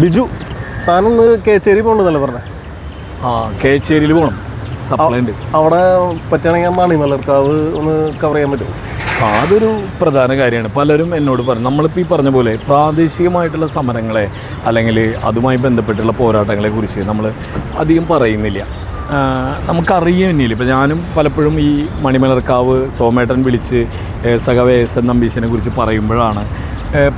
ബിജു താനൊന്ന് കേച്ചേരി പോകണ്ടെന്നല്ലേ പറഞ്ഞേ? ആ കേച്ചേരിയിൽ പോകണം സപ്ലൈ ഉണ്ട് അവിടെ പറ്റുകയാണെങ്കിൽ മണിമലർക്കാവ് ഒന്ന് കവർ ചെയ്യാൻ പറ്റും അതൊരു പ്രധാന കാര്യമാണ്. പലരും എന്നോട് പറഞ്ഞു നമ്മളിപ്പോൾ ഈ പറഞ്ഞ പോലെ പ്രാദേശികമായിട്ടുള്ള സമരങ്ങളെ അല്ലെങ്കിൽ അതുമായി ബന്ധപ്പെട്ടുള്ള പോരാട്ടങ്ങളെ കുറിച്ച് നമ്മൾ അധികം പറയുന്നില്ല. ആ, നമുക്കറിയുന്നില്ല ഇപ്പോൾ ഞാനും പലപ്പോഴും ഈ മണിമലർക്കാവ് സോമേട്ടൻ വിളിച്ച് ഏ, സഖാവ് എസ് എൻ നമ്പീശനെ കുറിച്ച് പറയുമ്പോഴാണ്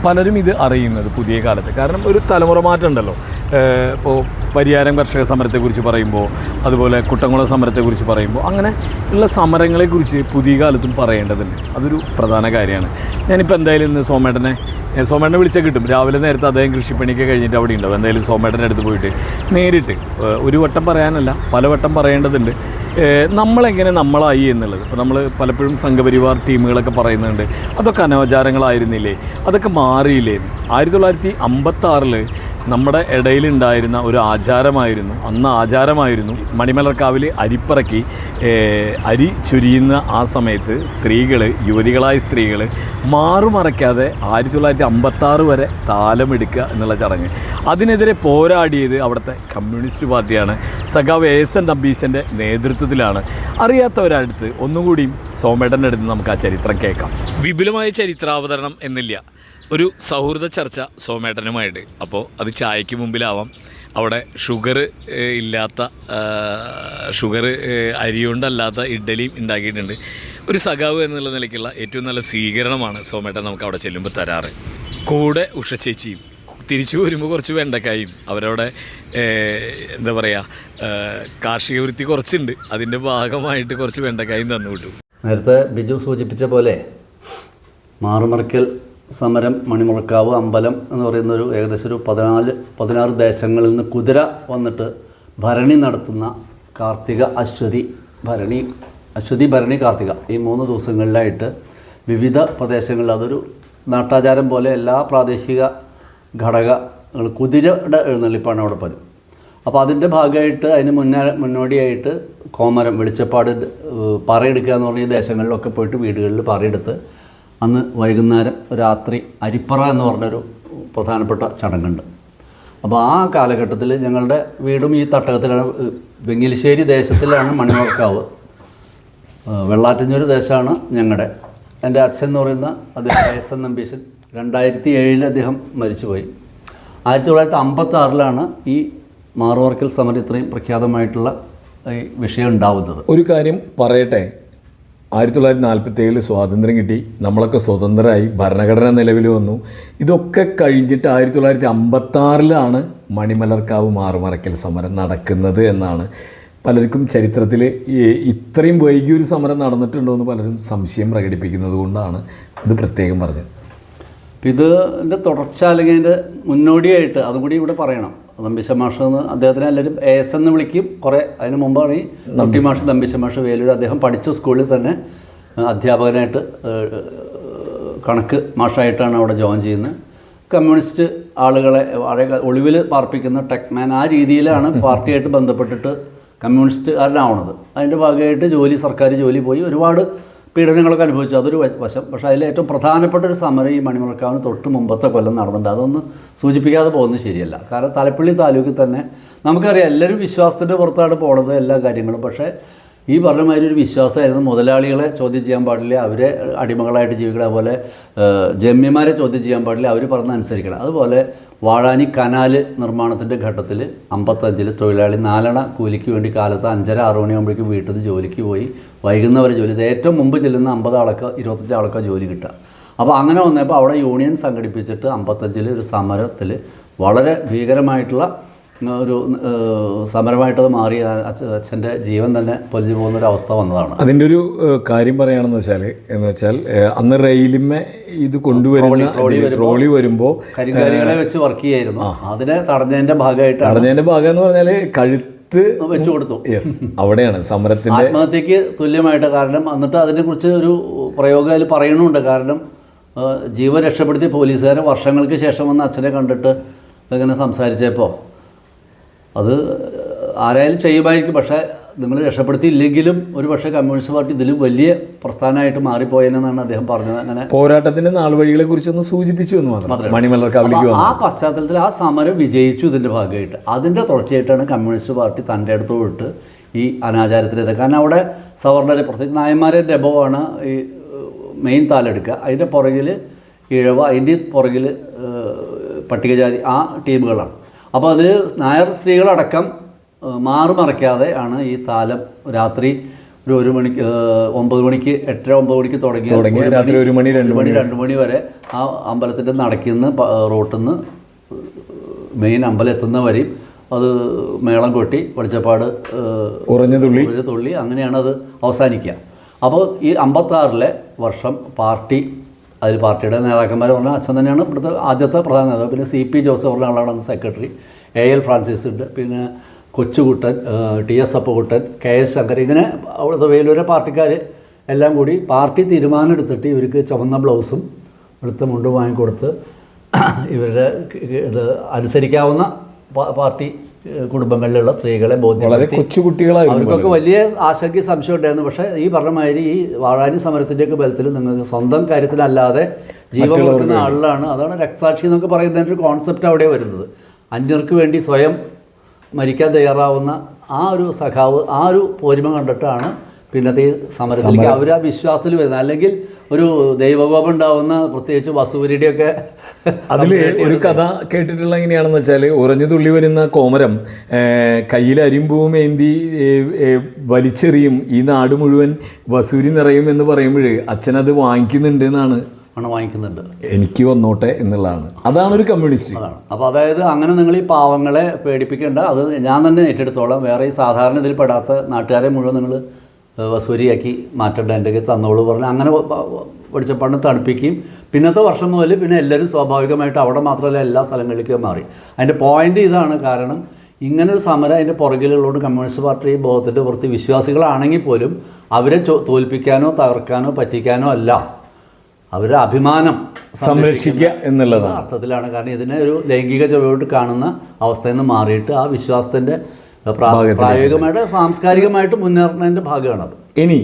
പലരും ഇത് അറിയുന്നത് പുതിയ കാലത്ത്. കാരണം ഒരു തലമുറ മാറ്റം ഉണ്ടല്ലോ. ഇപ്പോൾ പരിയാരം കർഷക സമരത്തെക്കുറിച്ച് പറയുമ്പോൾ അതുപോലെ കുട്ടംകുളം സമരത്തെക്കുറിച്ച് പറയുമ്പോൾ അങ്ങനെ ഉള്ള സമരങ്ങളെക്കുറിച്ച് പുതിയ കാലത്തും പറയേണ്ടതുണ്ട്. അതൊരു പ്രധാന കാര്യമാണ്. ഞാനിപ്പോൾ എന്തായാലും ഇന്ന് സോമേട്ടനെ സോമേട്ടനെ വിളിച്ചാൽ കിട്ടും. രാവിലെ നേരത്തെ അദ്ദേഹം കൃഷിപ്പണിക്ക് കഴിഞ്ഞിട്ട് അവിടെ ഉണ്ടാവും എന്തായാലും സോമേട്ടന്റെ അടുത്ത് പോയിട്ട് നേരിട്ട് ഒരു വട്ടം പറയാനല്ല പലവട്ടം പറയേണ്ടതുണ്ട്. നമ്മളെങ്ങനെ നമ്മളായി എന്നുള്ളത്. ഇപ്പോൾ നമ്മൾ പലപ്പോഴും സംഘപരിവാർ ടീമുകളൊക്കെ പറയുന്നുണ്ട്. അതൊക്കെ അനാചാരങ്ങളായിരുന്നില്ലേ അതൊക്കെ മാറിയില്ലേ. ആയിരത്തി തൊള്ളായിരത്തി അമ്പത്താറിൽ നമ്മുടെ ഇടയിൽ ഉണ്ടായിരുന്ന ഒരു ആചാരമായിരുന്നു. അന്ന് ആചാരമായിരുന്നു. മണിമലർക്കാവിൽ അരിപ്പറക്കി അരി ചുരിയുന്ന ആ സമയത്ത് സ്ത്രീകൾ യുവതികളായ സ്ത്രീകൾ മാറുമറയ്ക്കാതെ ആയിരത്തി തൊള്ളായിരത്തി അമ്പത്താറ് വരെ താലമെടുക്കുക എന്നുള്ള ചടങ്ങ്. അതിനെതിരെ പോരാടിയത് അവിടുത്തെ കമ്മ്യൂണിസ്റ്റ് പാർട്ടിയാണ്. സഖാവ് എസ് എൻ തമ്പീശന്റെ നേതൃത്വത്തിലാണ്. അറിയാത്തവരടുത്ത് ഒന്നുകൂടിയും സോമേട്ടന്റെ അടുത്ത് നമുക്ക് ആ ചരിത്രം കേൾക്കാം. വിപുലമായ ചരിത്രാവതരണം എന്നില്ല. ഒരു സൗഹൃദ ചർച്ച സോമേട്ടനുമായിട്ട്. അപ്പോൾ അത് ചായക്ക് മുമ്പിലാവാം. അവിടെ ഷുഗർ ഇല്ലാത്ത ഷുഗർ അരി കൊണ്ടല്ലാത്ത ഇഡ്ഡലിയും ഉണ്ടാക്കിയിട്ടുണ്ട്. ഒരു സഖാവ് എന്നുള്ള നിലയ്ക്കുള്ള ഏറ്റവും നല്ല സ്വീകരണമാണ് സോമേട്ടൻ നമുക്ക് അവിടെ ചെല്ലുമ്പോൾ തരാറ്. കൂടെ ഉഷ ചേച്ചിയും തിരിച്ചു വരുമ്പോൾ കുറച്ച് വെണ്ടക്കായും അവരവിടെ എന്താ പറയുക കാർഷിക വൃത്തി കുറച്ചുണ്ട്. അതിന്റെ ഭാഗമായിട്ട് കുറച്ച് വെണ്ടക്കായും തന്നു വിട്ടു. നേരത്തെ ബിജു സൂചിപ്പിച്ച പോലെ മാറുമറിക്കൽ സമരം മണിമുഴക്കാവ് അമ്പലം എന്ന് പറയുന്ന ഒരു ഏകദേശം ഒരു പതിനാല് പതിനാറ് ദേശങ്ങളിൽ നിന്ന് കുതിര വന്നിട്ട് ഭരണി നടത്തുന്ന കാർത്തിക അശ്വതി ഭരണി അശ്വതി ഭരണി കാർത്തിക. ഈ മൂന്ന് ദിവസങ്ങളിലായിട്ട് വിവിധ പ്രദേശങ്ങളിൽ അതൊരു നാട്ടാചാരം പോലെ എല്ലാ പ്രാദേശിക ഘടകങ്ങൾ കുതിരയുടെ എഴുന്നള്ളിപ്പാണ് അവിടെ പതിവ്. അപ്പോൾ അതിന്റെ ഭാഗമായിട്ട് അതിന് മുന്നേ മുന്നോടിയായിട്ട് കോമരം വെളിച്ചപ്പാട് പറയെടുക്കുക എന്ന് പറഞ്ഞ ദേശങ്ങളിലൊക്കെ പോയിട്ട് വീടുകളിൽ പറയെടുത്ത് അന്ന് വൈകുന്നേരം രാത്രി അരിപ്പറ എന്ന് പറഞ്ഞൊരു പ്രധാനപ്പെട്ട ചടങ്ങുണ്ട്. അപ്പോൾ ആ കാലഘട്ടത്തിൽ ഞങ്ങളുടെ വീടും ഈ തട്ടകത്തിലാണ് വെങ്ങിലിശ്ശേരി ദേശത്തിലാണ് മണിമുഴക്കാവ് വെള്ളാറ്റഞ്ഞൂർ ദേശമാണ് ഞങ്ങളുടെ എന്റെ അച്ഛൻ എന്ന് പറയുന്ന അദ്ദേഹം എൻ നമ്പീശൻ രണ്ടായിരത്തി ഏഴിൽ അദ്ദേഹം മരിച്ചുപോയി. ആയിരത്തി തൊള്ളായിരത്തി അമ്പത്തി ആറിലാണ് ഈ മാറുവർക്കൽ സമരം ഇത്രയും പ്രഖ്യാതമായിട്ടുള്ള ഈ വിഷയം ഉണ്ടാവുന്നത്. ഒരു കാര്യം പറയട്ടെ. ആയിരത്തി തൊള്ളായിരത്തി നാൽപ്പത്തി ഏഴിൽ സ്വാതന്ത്ര്യം കിട്ടി. നമ്മളൊക്കെ സ്വതന്ത്രമായി ഭരണഘടന നിലവിൽ വന്നു. ഇതൊക്കെ കഴിഞ്ഞിട്ട് ആയിരത്തി തൊള്ളായിരത്തി അമ്പത്താറിലാണ് മണിമലർക്കാവ് മാറുമറയ്ക്കൽ സമരം നടക്കുന്നത് എന്നാണ് പലർക്കും ചരിത്രത്തിൽ ഇത്രയും വൈകിയൊരു സമരം നടന്നിട്ടുണ്ടോ എന്ന് പലരും സംശയം പ്രകടിപ്പിക്കുന്നത് കൊണ്ടാണ് ഇത് പ്രത്യേകം പറഞ്ഞത്. അപ്പം ഇതിന്റെ തുടർച്ച അല്ലെങ്കിൽ അതിന്റെ മുന്നോടിയായിട്ട് അതും കൂടി ഇവിടെ പറയണം. ദമ്പിശ മാഷ് എന്ന് അദ്ദേഹത്തിന് എല്ലാവരും എസ് എന്ന് വിളിക്കും. കുറേ അതിന് മുമ്പാണ് ഈ നമ്പി മാഷ് ദമ്പിശ മാഷ് വേലൂർ അദ്ദേഹം പഠിച്ച സ്കൂളിൽ തന്നെ അധ്യാപകനായിട്ട് കണക്ക് മാഷായിട്ടാണ് അവിടെ ജോയിൻ ചെയ്യുന്നത്. കമ്മ്യൂണിസ്റ്റ് ആളുകളെ ഒളിവിൽ പാർപ്പിക്കുന്ന ടെക്മാൻ ആ രീതിയിലാണ് പാർട്ടിയായിട്ട് ബന്ധപ്പെട്ടിട്ട് കമ്മ്യൂണിസ്റ്റുകാരനാവണത്. അതിന്റെ ഭാഗമായിട്ട് ജോലി സർക്കാർ ജോലി പോയി ഒരുപാട് പീഡനങ്ങളൊക്കെ അനുഭവിച്ചു. അതൊരു വശം. പക്ഷേ അതിൽ ഏറ്റവും പ്രധാനപ്പെട്ട ഒരു സമരം ഈ മണിമുഴക്കാവിന് തൊട്ട് മുമ്പത്തെ കൊല്ലം നടന്നിട്ടുണ്ട്. അതൊന്നും സൂചിപ്പിക്കാതെ പോകുന്നത് ശരിയല്ല. കാരണം തലപ്പള്ളി താലൂക്കിൽ തന്നെ നമുക്കറിയാം എല്ലാവരും വിശ്വാസത്തിന്റെ പുറത്താണ് പോണത് എല്ലാ കാര്യങ്ങളും. പക്ഷേ ഈ പറഞ്ഞ മാതിരി ഒരു വിശ്വാസമായിരുന്നു. മുതലാളികളെ ചോദ്യം ചെയ്യാൻ പാടില്ല അവരെ അടിമകളായിട്ട് ജീവിക്കണം അതുപോലെ ഏഹ്, ചോദ്യം ചെയ്യാൻ പാടില്ല അവർ പറഞ്ഞ അനുസരിക്കണം. അതുപോലെ വാഴാനി കനാല് നിർമ്മാണത്തിന്റെ ഘട്ടത്തിൽ അമ്പത്തഞ്ചിൽ തൊഴിലാളി നാലണ കൂലിക്ക് വേണ്ടി കാലത്ത് അഞ്ചര ആറ് മണിയാകുമ്പോഴേക്കും വീട്ടിൽ നിന്ന് ജോലിക്ക് പോയി. വൈകുന്നവരെ ജോലി ഇത് ഏറ്റവും മുമ്പ് ചെല്ലുന്ന അമ്പത് ആൾക്കോ ഇരുപത്തഞ്ച് ആൾക്കോ ജോലി കിട്ടുക. അപ്പോൾ അങ്ങനെ വന്നപ്പോൾ അവിടെ യൂണിയൻ സംഘടിപ്പിച്ചിട്ട് അമ്പത്തഞ്ചിൽ ഒരു സമരത്തിൽ വളരെ ഭീകരമായിട്ടുള്ള ഒരു സമരമായിട്ടത് മാറി. അച്ഛന്റെ ജീവൻ തന്നെ പൊലിഞ്ഞു പോകുന്ന ഒരു അവസ്ഥ വന്നതാണ്. അതിന്റെ ഒരു കാര്യം പറയുകയാണെന്ന് വെച്ചാൽ എന്ന് വെച്ചാൽ അന്ന് റെയിലിമേ ഇത് കൊണ്ടുവരുന്ന ട്രോളി വരുമ്പോൾ കരിങ്കാലികളെ വെച്ച് വർക്ക് ചെയ്യായിരുന്നു. അതിനെ തടഞ്ഞതിന്റെ ഭാഗമായിട്ട് തടഞ്ഞതിന്റെ ഭാഗം എന്ന് പറഞ്ഞാൽ കഴുത്ത് വെച്ചു കൊടുത്തു. അവിടെയാണ് സമരത്തിന്റെ ആത്മഹത്യക്ക് തുല്യമായിട്ട് കാരണം എന്നിട്ട് അതിനെക്കുറിച്ച് ഒരു പ്രയോഗം അതിൽ പറയുന്നുണ്ട്. കാരണം ജീവൻ രക്ഷപ്പെടുത്തിയ പോലീസുകാരെ വർഷങ്ങൾക്ക് ശേഷം വന്ന് അച്ഛനെ കണ്ടിട്ട് ഇങ്ങനെ സംസാരിച്ചപ്പോൾ അത് ആരായാലും ചെയ്യുമായിരിക്കും. പക്ഷേ നിങ്ങൾ രക്ഷപ്പെടുത്തിയില്ലെങ്കിലും ഒരു പക്ഷേ കമ്മ്യൂണിസ്റ്റ് പാർട്ടി ഇതിലും വലിയ പ്രസ്ഥാനമായിട്ട് മാറിപ്പോയെന്നാണ് അദ്ദേഹം പറഞ്ഞത്. അങ്ങനെ പോരാട്ടത്തിന്റെ നാൾവഴികളെ കുറിച്ചൊന്ന് സൂചിപ്പിച്ചു എന്ന് മാത്രം. ആ പശ്ചാത്തലത്തിൽ ആ സമരം വിജയിച്ചു ഇതിന്റെ ഭാഗമായിട്ട്. അതിന്റെ തുടർച്ചയായിട്ടാണ് കമ്മ്യൂണിസ്റ്റ് പാർട്ടി തന്റെ അടുത്ത് വിട്ട് ഈ അനാചാരത്തിലേത്. കാരണം അവിടെ സവർണരെ പ്രത്യേകിച്ച് നായന്മാരെ ഡെബോവാണ് ഈ മെയിൻ താലെടുക്കുക. അതിന്റെ പുറകിൽ ഇഴവ അതിന്റെ പുറകിൽ പട്ടികജാതി ആ ടീമുകളാണ്. അപ്പോൾ അതിൽ നായർ സ്ത്രീകളടക്കം മാറുമറയ്ക്കാതെ ആണ് ഈ താലം രാത്രി ഒരു ഒരു മണിക്ക് ഒമ്പത് മണിക്ക് എട്ടര ഒമ്പത് മണിക്ക് തുടങ്ങി തുടങ്ങി രാത്രി ഒരു മണി രണ്ട് മണി രണ്ട് മണി വരെ ആ അമ്പലത്തിന്റെ നടക്കുന്ന റോട്ടിൽ നിന്ന് മെയിൻ അമ്പലം എത്തുന്നവരെയും അത് മേളം കൊട്ടി വെളിച്ചപ്പാട് കുറഞ്ഞ ഉറഞ്ഞ തുള്ളി. കുറഞ്ഞ തുള്ളി അങ്ങനെയാണ് അത് അവസാനിക്കുക. അപ്പോൾ ഈ അമ്പത്താറിലെ വർഷം പാർട്ടി അതിൽ പാർട്ടിയുടെ നേതാക്കന്മാർ പറഞ്ഞാൽ അച്ഛൻ തന്നെയാണ് ഇവിടുത്തെ ആദ്യത്തെ പ്രധാന നേതാവ്. പിന്നെ സി പി ജോസഫ് പറഞ്ഞ ആളാണ് സെക്രട്ടറി. എ എൽ ഫ്രാൻസിസ് ഉണ്ട് പിന്നെ Kochukuttan T S Appukuttan K S Shankar ഇങ്ങനെ അവിടുത്തെ വേലൂരെ പാർട്ടിക്കാർ എല്ലാം കൂടി പാർട്ടി തീരുമാനം എടുത്തിട്ട് ഇവർക്ക് ചുവന്ന ബ്ലൗസും വെളുത്ത മുണ്ടും വാങ്ങിക്കൊടുത്ത് ഇവരുടെ ഇത് അനുസരിക്കാവുന്ന പാർട്ടി കുടുംബങ്ങളിലുള്ള സ്ത്രീകളെ ബോധ്യപ്പെടുത്തി അവർക്കൊക്കെ വലിയ ആശങ്ക സംശയം ഉണ്ടായിരുന്നു. പക്ഷേ ഈ പറഞ്ഞ മാതിരി ഈ വാഴാനി സമരത്തിന്റെയൊക്കെ ബലത്തിൽ നിങ്ങൾക്ക് സ്വന്തം കാര്യത്തിലല്ലാതെ ജീവൻ കൊടുക്കുന്ന ആളിലാണ് അതാണ് രക്തസാക്ഷി എന്നൊക്കെ പറയുന്നതിന്റെ ഒരു കോൺസെപ്റ്റ് അവിടെ വരുന്നത്. അന്യർക്ക് വേണ്ടി സ്വയം മരിക്കാൻ തയ്യാറാവുന്ന ആ ഒരു സഖാവ് ആ ഒരു പോരിമ കണ്ടിട്ടാണ് പിന്നത്തെ ഈ സമരത്തിലേക്ക് അവർ ആ വിശ്വാസത്തിൽ വരുന്നത്. അല്ലെങ്കിൽ ഒരു ദൈവകോപം ഉണ്ടാവുന്ന പ്രത്യേകിച്ച് വസൂരിയുടെയൊക്കെ അതിൽ ഒരു കഥ കേട്ടിട്ടുള്ള എങ്ങനെയാണെന്ന് വെച്ചാൽ ഉറഞ്ഞു തുള്ളി വരുന്ന കോമരം കയ്യിൽ അരിമ്പൂവും ഏന്തി വലിച്ചെറിയും ഈ നാട് മുഴുവൻ വസൂരി നിറയും എന്ന് പറയുമ്പോൾ അച്ഛനത് വാങ്ങിക്കുന്നുണ്ട് എന്നാണ് ആണ് വാങ്ങിക്കുന്നുണ്ട്. എനിക്ക് വന്നോട്ടെ എന്നുള്ളതാണ്. അതാണ് ഒരു കമ്മ്യൂണിസ്റ്റ്. അതാണ്. അപ്പോൾ അതായത് അങ്ങനെ നിങ്ങൾ ഈ പാവങ്ങളെ പേടിപ്പിക്കേണ്ട. അത് ഞാൻ തന്നെ ഏറ്റെടുത്തോളാം. വേറെ ഈ സാധാരണ ഇതിൽ പെടാത്ത നാട്ടുകാരെ മുഴുവൻ നിങ്ങൾ വസൂരിയാക്കി മാറ്റേണ്ട. എന്റെ കയ്യിൽ തന്നോളൂ പറഞ്ഞ് അങ്ങനെ പഠിച്ച വെളിച്ചപ്പാടിനെ തണുപ്പിക്കുകയും പിന്നത്തെ വർഷം മുതൽ പിന്നെ എല്ലാവരും സ്വാഭാവികമായിട്ട് അവിടെ മാത്രമല്ല എല്ലാ സ്ഥലങ്ങളിലേക്കും മാറി. അതിന്റെ പോയിന്റ് ഇതാണ് കാരണം ഇങ്ങനെ ഒരു സമരം അതിന്റെ പുറകിലുള്ളതുകൊണ്ട് കമ്മ്യൂണിസ്റ്റ് പാർട്ടി ബോധത്തിന്റെ പുറത്ത് വിശ്വാസികളാണെങ്കിൽ പോലും അവരെ തോൽപ്പിക്കാനോ തകർക്കാനോ പറ്റിക്കാനോ അല്ല. അവരുടെ അഭിമാനം സംരക്ഷിക്കുക എന്നുള്ളതാണ്. എന്ന അർത്ഥത്തിലാണ്. കാരണം ഇതിനെ ഒരു ലൈംഗിക ചുവയോട്ട് കാണുന്ന അവസ്ഥയിൽ നിന്ന് മാറിയിട്ട് ആ വിശ്വാസത്തിന്റെ പ്രായോഗികമായിട്ട് സാംസ്കാരികമായിട്ട് മുന്നേറുന്നതിന്റെ ഭാഗമാണത്. ഇനി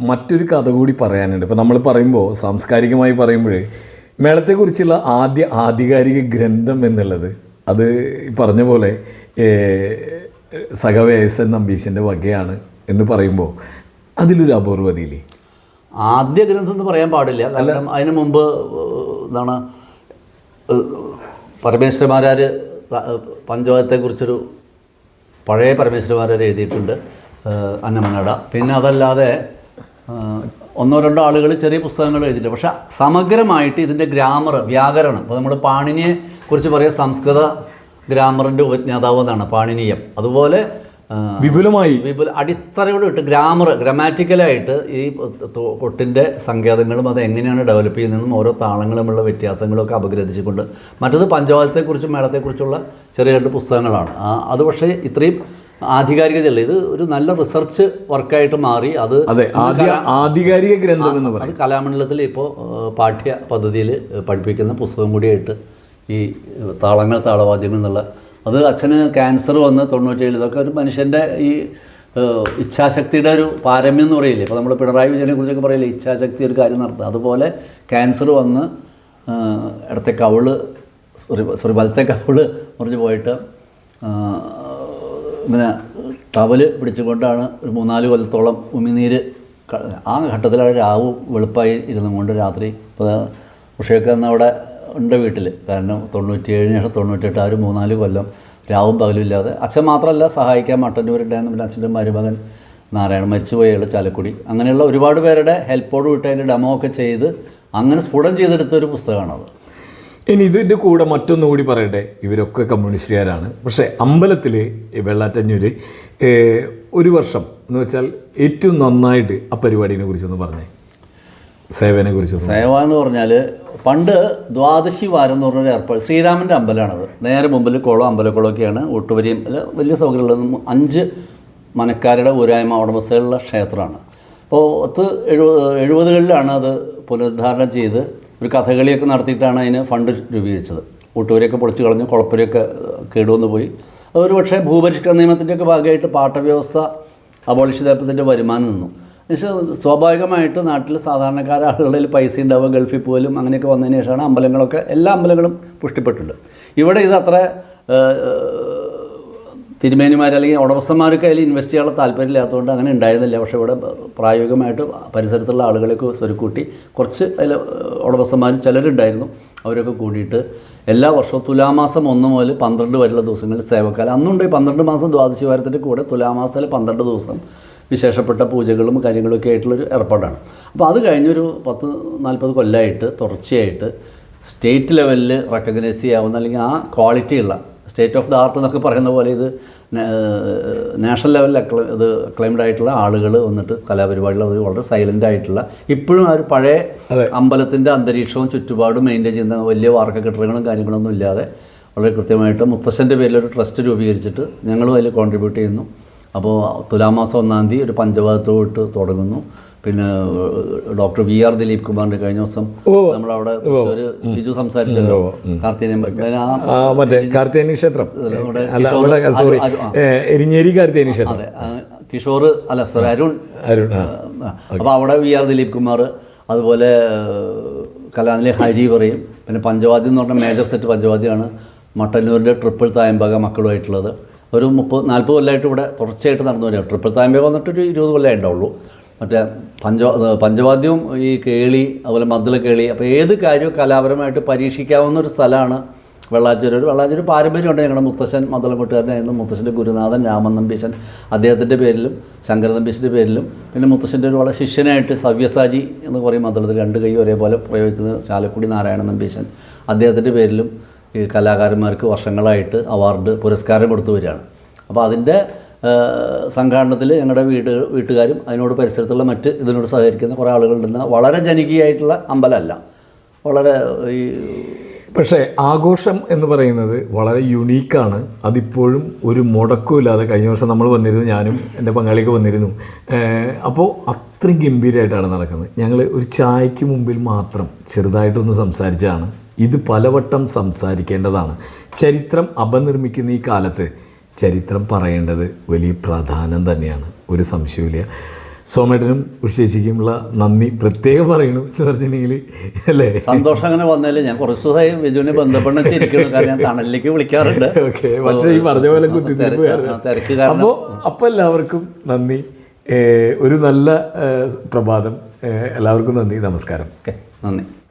മറ്റൊരു കഥ കൂടി പറയാനുണ്ട്. ഇപ്പൊ നമ്മൾ പറയുമ്പോൾ സാംസ്കാരികമായി പറയുമ്പോൾ മേളത്തെക്കുറിച്ചുള്ള ആദ്യ ആധികാരിക ഗ്രന്ഥം എന്നുള്ളത് അത് പറഞ്ഞ പോലെ സഖവ എസ് എൻ നമ്പീശന്റെ വകയാണ് എന്ന് പറയുമ്പോൾ അതിലൊരു അപൂർവതയില്ലേ ആദ്യ ഗ്രന്ഥം എന്ന് പറയാൻ പാടില്ല. കാരണം അതിനു മുമ്പ് എന്താണ് പരമേശ്വരമാരാർ പഞ്ചവാദത്തെ കുറിച്ചൊരു പഴയ പരമേശ്വരമാരാർ എഴുതിയിട്ടുണ്ട് അന്നമനട. പിന്നെ അതല്ലാതെ ഒന്നോ രണ്ടോ ആളുകൾ ചെറിയ പുസ്തകങ്ങൾ എഴുതിയിട്ടുണ്ട്. പക്ഷെ സമഗ്രമായിട്ട് ഇതിന്റെ ഗ്രാമർ വ്യാകരണം ഇപ്പോൾ നമ്മൾ പാണിനിയെ കുറിച്ച് പറയുക സംസ്കൃത ഗ്രാമറിന്റെ ഉപജ്ഞാതാവ് എന്നാണ് പാണിനീയം. അതുപോലെ വിപുലമായി. വിപുല അടിത്തറയോട് ഇട്ട് ഗ്രാമർ ഗ്രാമാറ്റിക്കലായിട്ട് ഈ കൊട്ടിന്റെ സങ്കേതങ്ങളും അത് എങ്ങനെയാണ് ഡെവലപ്പ് ചെയ്യുന്നതെന്നും ഓരോ താളങ്ങളുമുള്ള വ്യത്യാസങ്ങളൊക്കെ അപഗ്രഥിച്ചുകൊണ്ട് മറ്റത് പഞ്ചവാദ്യത്തെക്കുറിച്ചും മേളത്തെക്കുറിച്ചുള്ള ചെറിയ രണ്ട് പുസ്തകങ്ങളാണ് അത് പക്ഷേ ഇത്രയും ആധികാരികതയല്ല. ഇത് ഒരു നല്ല റിസർച്ച് വർക്കായിട്ട് മാറി അത് ആധികാരിക ഗ്രന്ഥം എന്ന് പറയും. അത് കലാമണ്ഡലത്തിൽ ഇപ്പോൾ പാഠ്യ പദ്ധതിയിൽ പഠിപ്പിക്കുന്ന പുസ്തകം കൂടിയായിട്ട് ഈ താളങ്ങൾ താളവാദ്യങ്ങൾ എന്നുള്ള അത് അച്ഛന് ക്യാൻസർ വന്ന് തൊണ്ണൂറ്റേഴ് ഇതൊക്കെ ഒരു മനുഷ്യന്റെ ഈ ഇച്ഛാശക്തിയുടെ ഒരു പാരമ്യം എന്ന് പറയില്ലേ? ഇപ്പോൾ നമ്മൾ പിണറായി വിജയനെ കുറിച്ചൊക്കെ പറയില്ലേ ഇച്ഛാശക്തി ഒരു കാര്യം നടത്തുക. അതുപോലെ ക്യാൻസർ വന്ന് ഇടത്തെ കവൾ സോറി സോറി വലത്തെ കവൾ മുറിഞ്ഞ് പോയിട്ട് ഇങ്ങനെ ടവൽ പിടിച്ചുകൊണ്ടാണ് ഒരു മൂന്നാൽ കൊല്ലത്തോളം ഉമിനീര് ആ ഘട്ടത്തിലാണ് രാവും വെളുപ്പായി ഇരുന്നുകൊണ്ട് രാത്രി ഇപ്പോൾ ഉഷയൊക്കെ അന്ന് അവിടെ ഉണ്ട് വീട്ടിൽ കാരണം തൊണ്ണൂറ്റിയേഴിന് ശേഷം തൊണ്ണൂറ്റെട്ട് ആ ഒരു മൂന്നാൽ കൊല്ലം രാവും പകലും ഇല്ലാതെ. അച്ഛൻ മാത്രമല്ല സഹായിക്കാൻ മട്ടന്നൂരുണ്ടായിരുന്നു പിന്നെ അച്ഛന്റെ മരുമകൻ നാരായണൻ മരിച്ചുപോയ ചാലക്കുടി. അങ്ങനെയുള്ള ഒരുപാട് പേരുടെ ഹെൽപ്പോട് വിട്ട് അതിന്റെ ഡെമോ ഒക്കെ ചെയ്ത് അങ്ങനെ സ്ഫുടം ചെയ്തെടുത്ത ഒരു പുസ്തകമാണത് ഇനി ഇതിന്റെ കൂടെ മറ്റൊന്നുകൂടി പറയട്ടെ. ഇവരൊക്കെ കമ്മ്യൂണിസ്റ്റുകാരാണ്. പക്ഷേ അമ്പലത്തിൽ വെള്ളാറ്റഞ്ഞൂര് ഒരു വർഷം എന്ന് വെച്ചാൽ ഏറ്റവും നന്നായിട്ട് ആ പരിപാടിനെ കുറിച്ചൊന്ന് പറഞ്ഞേ. സേവനെ കുറിച്ച് സേവ എന്ന് പറഞ്ഞാൽ പണ്ട് ദ്വാദശി വാരം എന്ന് പറഞ്ഞൊരു ഏർപ്പാട് ശ്രീരാമന്റെ അമ്പലമാണത്. നേരെ മുമ്പിൽ കുളം അമ്പലക്കുളമൊക്കെയാണ് ഒട്ടുവരിയും അല്ല വലിയ സൗകര്യമുള്ളത്. അഞ്ച് മനക്കാരുടെ ഊരായ്മ ഉടമസ്ഥയുള്ള ക്ഷേത്രമാണ്. അപ്പോൾ പത്ത് എഴുപത് എഴുപതുകളിലാണ് അത് പുനരുദ്ധാരണം ചെയ്ത് ഒരു കഥകളിയൊക്കെ നടത്തിയിട്ടാണ് അതിന് ഫണ്ട് രൂപീകരിച്ചത്. ഒട്ടുവരെയൊക്കെ പൊളിച്ചു കളഞ്ഞു കുളപ്പുരയൊക്കെ കേടുവന്ന് പോയി. അതൊരു പക്ഷേ ഭൂപരിഷ്കരണ നിയമത്തിന്റെയൊക്കെ ഭാഗമായിട്ട് പാട്ടവ്യവസ്ഥ അബോളിഷ് ചെയ്തപ്പോഴത്തിന്റെ വരുമാനം നിന്നു. പക്ഷേ സ്വാഭാവികമായിട്ട് നാട്ടിൽ സാധാരണക്കാര ആളുകളിൽ പൈസ ഉണ്ടാവുക ഗൾഫിൽ പോലും അങ്ങനെയൊക്കെ വന്നതിന് ശേഷമാണ് അമ്പലങ്ങളൊക്കെ എല്ലാ അമ്പലങ്ങളും പുഷ്ടിപ്പെട്ടിട്ടുണ്ട്. ഇവിടെ ഇത് അത്ര തിരുമേനിമാർ അല്ലെങ്കിൽ ഉടമസ്ഥന്മാർക്ക് അതിൽ ഇൻവെസ്റ്റ് ചെയ്യാനുള്ള താല്പര്യമില്ലാത്തതുകൊണ്ട് അങ്ങനെ ഉണ്ടായിരുന്നില്ല. പക്ഷേ ഇവിടെ പ്രായോഗികമായിട്ട് പരിസരത്തുള്ള ആളുകളെയൊക്കെ സ്വരുക്കൂട്ടി കുറച്ച് അതിൽ ഉടമസ്ഥന്മാർ ചിലരുണ്ടായിരുന്നു. അവരൊക്കെ കൂടിയിട്ട് എല്ലാ വർഷവും തുലാമാസം ഒന്ന് മുതൽ പന്ത്രണ്ട് വരെയുള്ള ദിവസങ്ങളിൽ സേവക്കാലം അന്നുണ്ട് പന്ത്രണ്ട് മാസം ദ്വാദശി വാരത്തിന്റെ കൂടെ തുലാമാസത്തിൽ പന്ത്രണ്ട് ദിവസം വിശേഷപ്പെട്ട പൂജകളും കാര്യങ്ങളൊക്കെ ആയിട്ടുള്ളൊരു ഏർപ്പാടാണ്. അപ്പോൾ അത് കഴിഞ്ഞൊരു പത്ത് നാൽപ്പത് കൊല്ലമായിട്ട് തുടർച്ചയായിട്ട് സ്റ്റേറ്റ് ലെവലിൽ റെക്കഗ്നൈസ് ചെയ്യാവുന്ന അല്ലെങ്കിൽ ആ ക്വാളിറ്റിയുള്ള സ്റ്റേറ്റ് ഓഫ് ദ ആർട്ട് എന്നൊക്കെ പറയുന്ന പോലെ ഇത് നാഷണൽ ലെവലിൽ അക്ല ഇത് അക്ലൈംഡ് ആയിട്ടുള്ള ആളുകൾ വന്നിട്ട് കലാപരിപാടികൾ അവർ വളരെ സൈലന്റ് ആയിട്ടുള്ള ഇപ്പോഴും ആ ഒരു പഴയ അമ്പലത്തിന്റെ അന്തരീക്ഷവും ചുറ്റുപാടും മെയിന്റെയിൻ ചെയ്യുന്ന വലിയ വാർക്ക കെട്ടിടങ്ങളും കാര്യങ്ങളൊന്നും ഇല്ലാതെ വളരെ കൃത്യമായിട്ട് മുത്തശ്ശന്റെ പേരിൽ ഒരു ട്രസ്റ്റ് രൂപീകരിച്ചിട്ട് ഞങ്ങളും അതിൽ കോൺട്രിബ്യൂട്ട് ചെയ്യുന്നു. അപ്പോൾ തുലാമാസം ഒന്നാം തീയതി ഒരു പഞ്ചവാദത്തോട്ട് തുടങ്ങുന്നു. പിന്നെ ഡോക്ടർ വി ആർ ദിലീപ് കുമാറിന്റെ കഴിഞ്ഞ ദിവസം നമ്മളവിടെ ഒരു ബിജു സംസാരിച്ചല്ലോ. കാർത്തികേനി ക്ഷേത്രം. സോറി. എരിഞ്ഞേരി ക്ഷേത്രം. കിഷോർ അല്ല സോറി അരുൺ. അരുൺ അപ്പൊ അപ്പോൾ അവിടെ വി ആർ ദിലീപ് കുമാർ അതുപോലെ കലാനിലെ ഹരി പറയും. പിന്നെ പഞ്ചവാദ്യം എന്ന് പറഞ്ഞാൽ മേജർ സെറ്റ് പഞ്ചവാദ്യമാണ്. മട്ടന്നൂരിന്റെ ട്രിപ്പിൾ തായമ്പക മക്കളുമായിട്ടുള്ളത്. ഒരു മുപ്പത് നാൽപ്പത് കൊല്ലമായിട്ട് ഇവിടെ തുടർച്ചയായിട്ട് നടന്നു വരിക ട്രിപ്പിൾ തായമ്പക വന്നിട്ടൊരു ഇരുപത് കൊല്ലമേ ഉണ്ടാവുള്ളൂ. മറ്റേ പഞ്ച പഞ്ചവാദ്യവും ഈ കേളി അതുപോലെ മദ്ദല കേളി അപ്പോൾ ഏത് കാര്യവും കലാപരമായിട്ട് പരീക്ഷിക്കാവുന്ന ഒരു സ്ഥലമാണ് വെള്ളാച്ചൂർ ഒരു വെള്ളാച്ചൂർ പാരമ്പര്യമുണ്ട് ഞങ്ങളുടെ മുത്തശ്ശൻ മദ്ദളംകൊട്ടുകാരനായിരുന്നു മുത്തശ്ശന്റെ ഗുരുനാഥൻ രാമൻ നമ്പീശൻ അദ്ദേഹത്തിന്റെ പേരിലും ശങ്കര നമ്പീശന്റെ പേരിലും. പിന്നെ മുത്തശ്ശന്റെ ഒരു വളരെ ശിഷ്യനായിട്ട് സവ്യസാജി എന്ന് പറയും മദ്ദളത്തിൽ രണ്ട് കൈ ഒരേപോലെ പ്രയോഗിച്ചത് ചാലക്കുടി നാരായണ നമ്പീശൻ. അദ്ദേഹത്തിന്റെ പേരിലും ഈ കലാകാരന്മാർക്ക് വർഷങ്ങളായിട്ട് അവാർഡ് പുരസ്കാരം കൊടുത്തു വരികയാണ്. അപ്പോൾ അതിന്റെ സംഘാടനത്തിൽ ഞങ്ങളുടെ വീട് വീട്ടുകാരും അതിനോട് പരിസരത്തുള്ള മറ്റ് ഇതിനോട് സഹകരിക്കുന്ന കുറേ ആളുകളുണ്ടെന്ന് വളരെ ജനകീയമായിട്ടുള്ള അമ്പലമല്ല. വളരെ ഈ പക്ഷേ ആഘോഷം എന്ന് പറയുന്നത് വളരെ യുണീക്കാണ് അതിപ്പോഴും ഒരു മുടക്കമില്ലാതെ കഴിഞ്ഞ വർഷം നമ്മൾ വന്നിരുന്നു ഞാനും എന്റെ പങ്കാളിയൊക്കെ വന്നിരുന്നു. അപ്പോൾ അത്രയും ഗംഭീരമായിട്ടാണ് നടക്കുന്നത്. ഞങ്ങൾ ഒരു ചായക്ക് മുമ്പിൽ മാത്രം ചെറുതായിട്ടൊന്ന് സംസാരിച്ചതാണ്. ഇത് പലവട്ടം സംസാരിക്കേണ്ടതാണ്. ചരിത്രം അപനിർമ്മിക്കുന്ന ഈ കാലത്ത് ചരിത്രം പറയേണ്ടത് വലിയ പ്രാധാന്യം തന്നെയാണ്. ഒരു സംശയമില്ല സോമേട്ടനും ഉശേഷിക്കുമുള്ള നന്ദി പ്രത്യേകം പറയണം എന്ന് പറഞ്ഞിട്ടുണ്ടെങ്കിൽ അല്ലേ? സന്തോഷം അങ്ങനെ വന്നാലും ഞാൻ കുറച്ച് ദിവസമായി ബിജുവിനെ ബന്ധപ്പെടണം കാരണം ഞാൻ തണലിലേക്ക് വിളിക്കാറുണ്ട്. ഓക്കെ പക്ഷേ ഈ പറഞ്ഞ പോലെ കുത്തി തിരക്ക് അപ്പോൾ അപ്പോൾ എല്ലാവർക്കും നന്ദി. ഒരു നല്ല പ്രഭാതം. എല്ലാവർക്കും നന്ദി. നമസ്കാരം. ഓക്കെ നന്ദി.